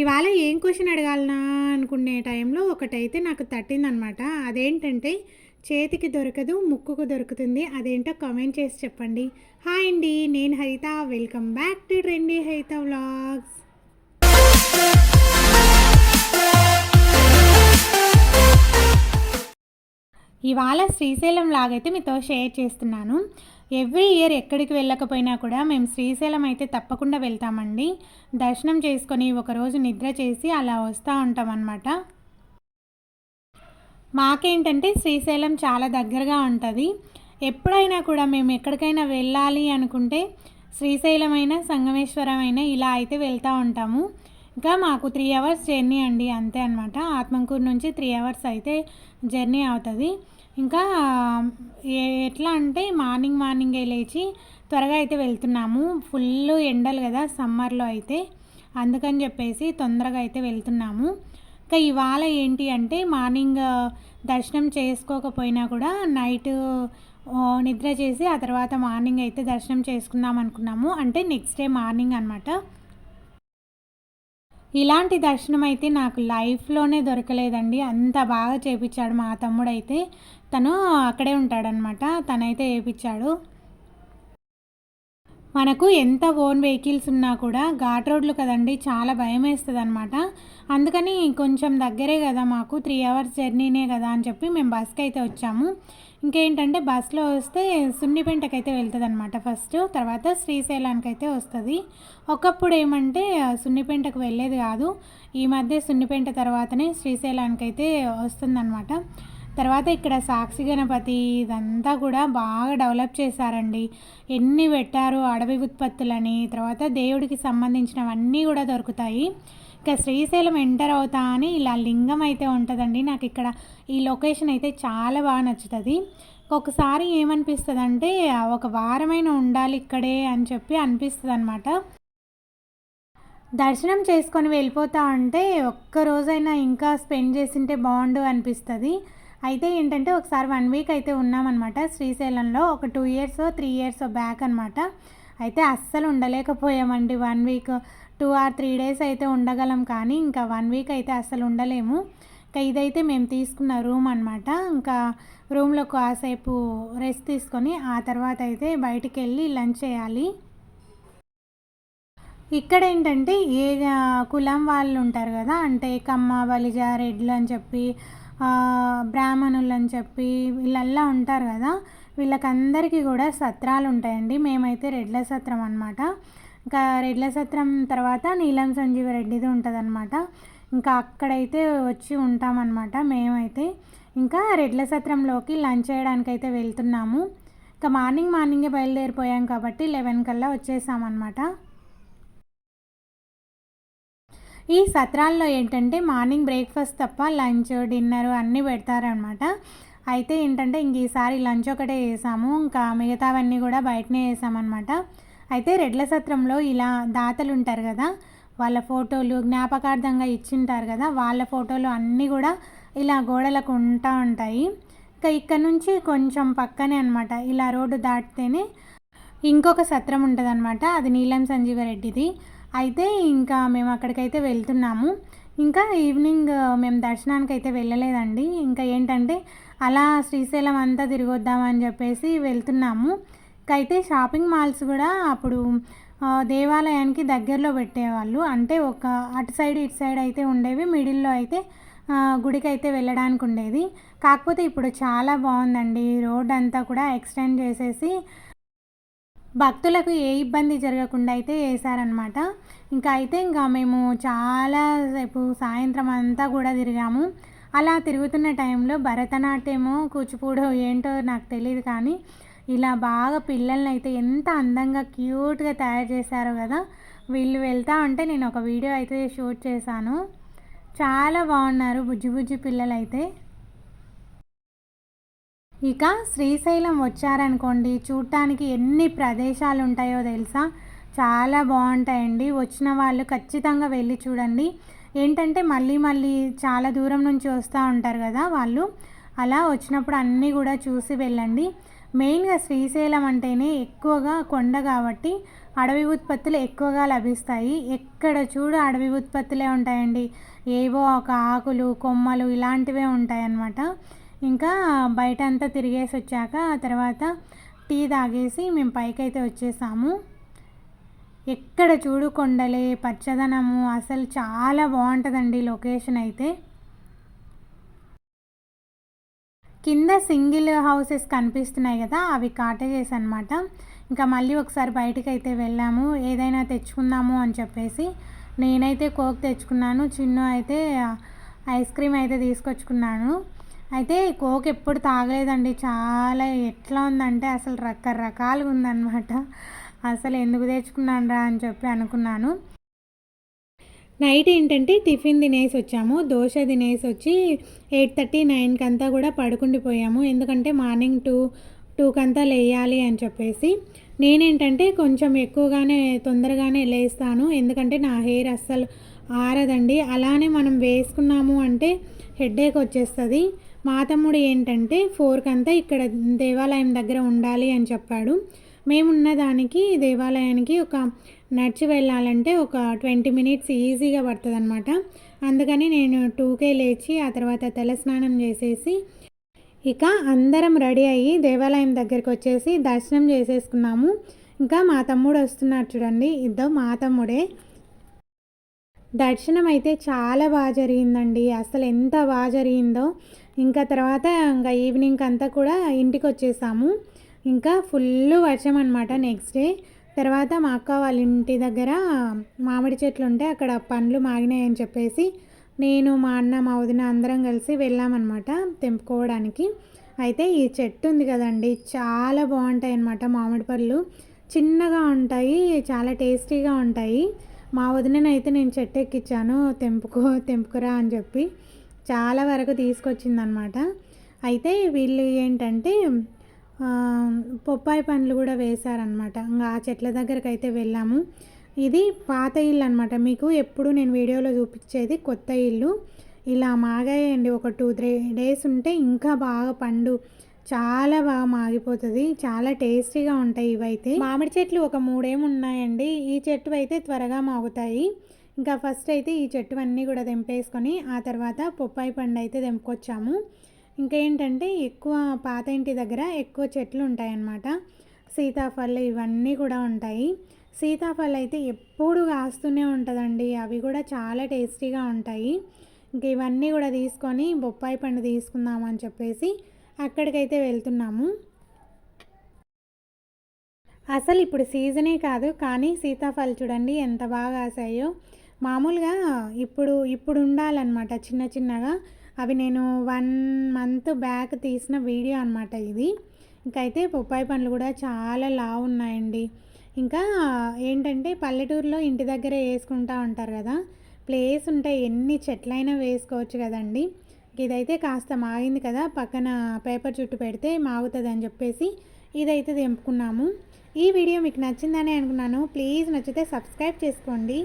ఇవాళ ఏం క్వశ్చన్ అడగాలనా అనుకునే టైంలో ఒకటైతే నాకు తట్టిందనమాట. అదేంటంటే చేతికి దొరకదు ముక్కుకు దొరుకుతుంది. అదేంటో కామెంట్ చేసి చెప్పండి. హాయ్ అండి నేను Haritha. Welcome back to trendy Haritha vlogs ఇవాళ శ్రీశైలం లాగైతే మీతో షేర్ చేస్తున్నాను. ఎవ్రీ ఇయర్ ఎక్కడికి వెళ్ళకపోయినా కూడా మేము శ్రీశైలం అయితే తప్పకుండా వెళ్తామండి. దర్శనం చేసుకొని ఒకరోజు నిద్ర చేసి అలా వస్తూ ఉంటాం అన్నమాట. మాకేంటంటే శ్రీశైలం చాలా దగ్గరగా ఉంటుంది. ఎప్పుడైనా కూడా మేము ఎక్కడికైనా వెళ్ళాలి అనుకుంటే శ్రీశైలం అయినా సంగమేశ్వరం అయినా ఇలా అయితే వెళ్తూ ఉంటాము. ఇంకా మాకు త్రీ అవర్స్ జర్నీ అండి అంతే అనమాట ఆత్మకూరు నుంచి త్రీ అవర్స్ అయితే జర్నీ అవుతుంది. ఇంకా ఎట్లా అంటే మార్నింగ్ మార్నింగే లేచి త్వరగా అయితే వెళ్తున్నాము. ఫుల్ ఎండలు కదా సమ్మర్లో అయితే. అందుకని చెప్పేసి తొందరగా అయితే వెళ్తున్నాము. ఇంకా ఇవాళ ఏంటి అంటే మార్నింగ్ దర్శనం చేసుకోకపోయినా కూడా నైట్ నిద్ర చేసి ఆ తర్వాత మార్నింగ్ అయితే దర్శనం చేసుకుందాం అనుకున్నాము. అంటే నెక్స్ట్ డే మార్నింగ్ అనమాట ఇలాంటి దర్శనం అయితే నాకు లైఫ్లోనే దొరకలేదండి. అంత బాగా చేపించాడు మా తమ్ముడైతే. తను అక్కడే ఉంటాడనమాట తనైతే వేయించాడు మనకు ఎంత ఓన్ వెహికల్స్ ఉన్నా కూడా ఘాట్ రోడ్లు కదండి చాలా భయం వేస్తుంది అనమాట అందుకని కొంచెం దగ్గరే కదా మాకు త్రీ అవర్స్ జర్నీనే కదా అని చెప్పి మేము బస్కి అయితే వచ్చాము. ఇంకేంటంటే బస్లో వస్తే సున్నిపెంటకి అయితే వెళ్తుంది అనమాట ఫస్ట్ తర్వాత శ్రీశైలానికి అయితే వస్తుంది. ఒకప్పుడు ఏమంటే సున్నిపెంటకు వెళ్ళేది కాదు ఈ మధ్య సున్నిపెంట తర్వాతనే శ్రీశైలానికి అయితే వస్తుందన్నమాట. తర్వాత ఇక్కడ సాక్షి గణపతి ఇదంతా కూడా బాగా డెవలప్ చేశారండి. ఎన్ని పెట్టారు అడవి ఉత్పత్తులని తర్వాత దేవుడికి సంబంధించినవన్నీ కూడా దొరుకుతాయి. ఇక శ్రీశైలం ఎంటర్ అవుతా అని ఇలా లింగం అయితే ఉంటుందండి. నాకు ఇక్కడ ఈ లొకేషన్ అయితే చాలా బాగా నచ్చుతుంది. ఒకసారి ఏమనిపిస్తుంది అంటే ఒక వారమైన ఉండాలి ఇక్కడే అని చెప్పి అనిపిస్తుంది అనమాట దర్శనం చేసుకొని వెళ్ళిపోతా అంటే ఒక్కరోజైనా ఇంకా స్పెండ్ చేసింటే బాగుండు అనిపిస్తుంది. అయితే ఏంటంటే ఒకసారి వన్ వీక్ అయితే ఉన్నామన్నమాట. శ్రీశైలంలో ఒక two years three years back అనమాట అయితే అస్సలు ఉండలేకపోయామండి one week two or three days అయితే ఉండగలం కానీ ఇంకా వన్ వీక్ అయితే అస్సలు ఉండలేము. ఇంకా ఇదైతే మేము తీసుకున్న రూమ్ అనమాట ఇంకా రూమ్లో కాసేపు రెస్ట్ తీసుకొని ఆ తర్వాత అయితే బయటికి వెళ్ళి లంచ్ చేయాలి. ఇక్కడ ఏంటంటే ఏ కులం వాళ్ళు ఉంటారు కదా అంటే కమ్మ బలిజ రెడ్లు అని చెప్పి బ్రాహ్మణులు అని చెప్పి వీళ్ళల్లా ఉంటారు కదా వీళ్ళకందరికీ కూడా సత్రాలు ఉంటాయండి. మేమైతే రెడ్ల సత్రం అనమాట ఇంకా రెడ్ల సత్రం తర్వాత నీలం సంజీవ రెడ్డిది ఉంటుందన్నమాట. ఇంకా అక్కడైతే వచ్చి ఉంటామన్నమాట మేమైతే. ఇంకా రెడ్ల సత్రంలోకి లంచ్ చేయడానికి అయితే వెళ్తున్నాము. ఇంకా మార్నింగ్ మార్నింగే బయలుదేరిపోయాం కాబట్టి లెవెన్ కల్లా వచ్చేసామన్నమాట. ఈ సత్రాల్లో ఏంటంటే మార్నింగ్ బ్రేక్ఫాస్ట్ తప్ప లంచ్ డిన్నర్ అన్నీ పెడతారనమాట అయితే ఏంటంటే ఇంక ఈసారి లంచ్ ఒకటే వేసాము ఇంకా మిగతావన్నీ కూడా బయటనే వేసామన్నమాట అయితే రెడ్ల సత్రంలో ఇలా దాతలు ఉంటారు కదా వాళ్ళ ఫోటోలు జ్ఞాపకార్థంగా ఇచ్చింటారు కదా వాళ్ళ ఫోటోలు అన్నీ కూడా ఇలా గోడలకు ఉంటా ఉంటాయి. ఇంకా ఇక్కడ నుంచి కొంచెం పక్కనే అనమాట ఇలా రోడ్డు దాటితేనే ఇంకొక సత్రం ఉంటుంది అనమాట అది నీలం సంజీవరెడ్డిది అయితే ఇంకా మేము అక్కడికైతే వెళ్తున్నాము. ఇంకా ఈవినింగ్ మేము దర్శనానికి అయితే వెళ్ళలేదండి. ఇంకా ఏంటంటే అలా శ్రీశైలం అంతా తిరిగొద్దామని చెప్పేసి వెళ్తున్నాము. అయితే షాపింగ్ మాల్స్ కూడా అప్పుడు దేవాలయానికి దగ్గరలో పెట్టేవాళ్ళు. అంటే ఒక అటు సైడ్ ఇటు సైడ్ అయితే ఉండేవి. మిడిల్లో అయితే గుడికి అయితే వెళ్ళడానికి ఉండేది కాకపోతే ఇప్పుడు చాలా బాగుందండి. రోడ్ అంతా కూడా ఎక్స్టెండ్ చేసేసి భక్తులకు ఏ ఇబ్బంది జరగకుండా అయితే వేశారనమాట ఇంకా అయితే ఇంకా మేము చాలాసేపు సాయంత్రం అంతా కూడా తిరిగాము. అలా తిరుగుతున్న టైంలో భరతనాట్యమో కూచిపూడో ఏంటో నాకు తెలియదు కానీ ఇలా బాగా పిల్లల్ని అయితే ఎంత అందంగా క్యూట్గా తయారు చేశారో కదా. వీళ్ళు వెళ్తా ఉంటే నేను ఒక వీడియో అయితే షూట్ చేశాను. చాలా బాగున్నారు బుజ్జి బుజ్జి పిల్లలైతే. ఇక శ్రీశైలం వచ్చారనుకోండి చూడటానికి ఎన్ని ప్రదేశాలు ఉంటాయో తెలుసా? చాలా బాగుంటాయండి. వచ్చిన వాళ్ళు ఖచ్చితంగా వెళ్ళి చూడండి. ఏంటంటే మళ్ళీ మళ్ళీ చాలా దూరం నుంచి వస్తూ ఉంటారు కదా వాళ్ళు. అలా వచ్చినప్పుడు అన్నీ కూడా చూసి వెళ్ళండి. మెయిన్గా శ్రీశైలం అంటేనే ఎక్కువగా కొండ కాబట్టి అడవి ఉత్పత్తులు ఎక్కువగా లభిస్తాయి. ఎక్కడ చూడు అడవి ఉత్పత్తులే ఉంటాయండి. ఏవో ఒక ఆకులు కొమ్మలు ఇలాంటివే ఉంటాయన్నమాట. ఇంకా బయట అంతా తిరిగేసి వచ్చాక ఆ తర్వాత టీ తాగేసి మేము పైకైతే వచ్చేసాము. ఎక్కడ చూడు కొండలే పచ్చదనము అసలు చాలా బాగుంటుందండి లొకేషన్ అయితే. కింద సింగిల్ హౌసెస్ కనిపిస్తున్నాయి కదా అవి కాటేజెస్ అనమాట ఇంకా మళ్ళీ ఒకసారి బయటకు అయితే వెళ్ళాము. ఏదైనా తెచ్చుకుందాము అని చెప్పేసి నేనైతే కోక్ తెచ్చుకున్నాను. చిన్న అయితే ఐస్ క్రీమ్ అయితే తీసుకొచ్చుకున్నాను. అయితే కోక్ ఎప్పుడు తాగలేదండి. చాలా ఎట్లా ఉందంటే అసలు రకరకాలుగా ఉందన్నమాట. అసలు ఎందుకు తెచ్చుకున్నాను రా అని చెప్పి అనుకున్నాను. నైట్ ఏంటంటే టిఫిన్ తినేసి వచ్చాము. దోశ తినేసి వచ్చి ఎయిట్ థర్టీ నైన్కి అంతా కూడా పడుకుండిపోయాము. ఎందుకంటే మార్నింగ్ టూ టూకంతా లేయాలి అని చెప్పేసి. నేనేంటంటే కొంచెం ఎక్కువగానే తొందరగానే లేస్తాను. ఎందుకంటే నా హెయిర్ అస్సలు ఆరదండి. అలానే మనం వేసుకున్నాము అంటే హెడ్ఏక్ వచ్చేస్తుంది. మా తమ్ముడు ఏంటంటే ఫోర్కి అంతా ఇక్కడ దేవాలయం దగ్గర ఉండాలి అని చెప్పాడు. మేమున్న దానికి దేవాలయానికి ఒక నడిచి వెళ్ళాలంటే ఒక ట్వంటీ మినిట్స్ ఈజీగా పడుతుంది అనమాట అందుకని నేను టూకే లేచి ఆ తర్వాత తలస్నానం చేసేసి ఇక అందరం రెడీ అయ్యి దేవాలయం దగ్గరికి వచ్చేసి దర్శనం చేసేసుకున్నాము. ఇంకా మా తమ్ముడు వస్తున్నాడు చూడండి. ఇద్దరు మా తమ్ముడే. దర్శనం అయితే చాలా బాగా జరిగిందండి. అసలు ఎంత బాగా జరిగిందో. ఇంకా తర్వాత ఇంకా ఈవినింగ్ అంతా కూడా ఇంటికి వచ్చేసాము ఇంకా ఫుల్ వర్షం అనమాట నెక్స్ట్ డే తర్వాత మా అక్క వాళ్ళ ఇంటి దగ్గర మామిడి చెట్లు ఉంటే అక్కడ పండ్లు మాగినాయని చెప్పేసి నేను మా అన్న మా వదిన అందరం కలిసి వెళ్ళామన్నమాట తెంపుకోవడానికి. అయితే ఈ చెట్టు ఉంది కదండి చాలా బాగుంటాయి అన్నమాట మామిడి పళ్ళు చిన్నగా ఉంటాయి చాలా టేస్టీగా ఉంటాయి. మా వదిననైతే నేను చెట్టు ఎక్కించాను తెంపుకో తెంపుకురా అని చెప్పి. చాలా వరకు తీసుకొచ్చిందనమాట అయితే వీళ్ళు ఏంటంటే పొప్పాయి పండ్లు కూడా వేశారనమాట ఇంకా ఆ చెట్ల దగ్గరకు అయితే వెళ్ళాము. ఇది పాత ఇల్లు అనమాట మీకు ఎప్పుడు నేను వీడియోలో చూపించేది కొత్త ఇల్లు. ఇలా మాగాయండి. ఒక టూ త్రీ డేస్ ఉంటే ఇంకా బాగా పండు చాలా బాగా మాగిపోతుంది. చాలా టేస్టీగా ఉంటాయి ఇవైతే. మామిడి చెట్లు ఒక మూడేమి ఉన్నాయండి ఈ చెట్టు అయితే త్వరగా మాగుతాయి. ఇంకా ఫస్ట్ అయితే ఈ చెట్టు అన్నీ కూడా తెంపేసుకొని ఆ తర్వాత పొప్పాయి పండు అయితే తెంపుకొచ్చాము. ఇంకా ఏంటంటే ఎక్కువ పాత ఇంటి దగ్గర ఎక్కువ చెట్లు ఉంటాయన్నమాట. సీతాఫలం ఇవన్నీ కూడా ఉంటాయి. సీతాఫలం అయితే ఎప్పుడు కాస్తూనే ఉంటుందండి. అవి కూడా చాలా టేస్టీగా ఉంటాయి. ఇంక ఇవన్నీ కూడా తీసుకొని బొప్పాయి పండు తీసుకుందాము అని చెప్పేసి అక్కడికైతే వెళ్తున్నాము. అసలు ఇప్పుడు సీజనే కాదు కానీ సీతాఫలం చూడండి ఎంత బాగా కాసాయో. మామూలుగా ఇప్పుడు ఇప్పుడు ఉండాలన్నమాట చిన్న చిన్నగా. అవి నేను వన్ మంత్ బ్యాక్ తీసిన వీడియో అనమాట ఇది. ఇంకైతే బొప్పాయి పండ్లు కూడా చాలా లావు ఉన్నాయండి. ఇంకా ఏంటంటే పల్లెటూరులో ఇంటి దగ్గరే వేసుకుంటూ ఉంటారు కదా. ప్లేస్ ఉంటే ఎన్ని చెట్లైనా వేసుకోవచ్చు కదండి. ఇదైతే కాస్త మాగింది కదా పక్కన పేపర్ చుట్టు పెడితే మాగుతుంది అని చెప్పేసి ఇదైతే తెంపుకున్నాము. ఈ వీడియో మీకు నచ్చిందని అనుకున్నాను. ప్లీజ్ నచ్చితే సబ్స్క్రైబ్ చేసుకోండి.